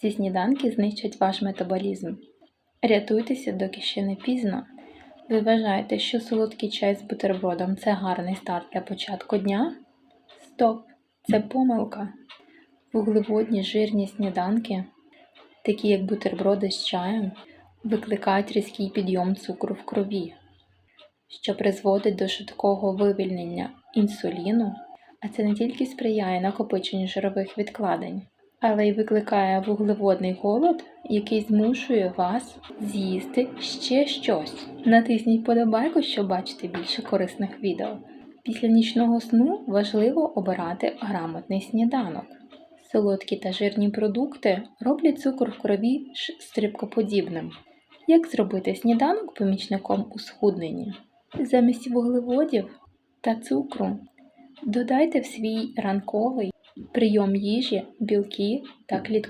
Ці сніданки знищать ваш метаболізм. Рятуйтеся, доки ще не пізно. Ви вважаєте, що солодкий чай з бутербродом це гарний старт для початку дня? Стоп! Це помилка. Вуглеводні жирні сніданки, такі як бутерброди з чаєм, викликають різкий підйом цукру в крові, що призводить до швидкого вивільнення інсуліну, а це не тільки сприяє накопиченню жирових відкладень, але й викликає вуглеводний голод, який змушує вас з'їсти ще щось. Натисніть подобайку, щоб бачити більше корисних відео. Після нічного сну важливо обирати грамотний сніданок. Солодкі та жирні продукти роблять цукор в крові стрибкоподібним. Як зробити сніданок помічником у схудненні? Замість вуглеводів та цукру додайте в свій ранковий прийом їжі білки та клітковини.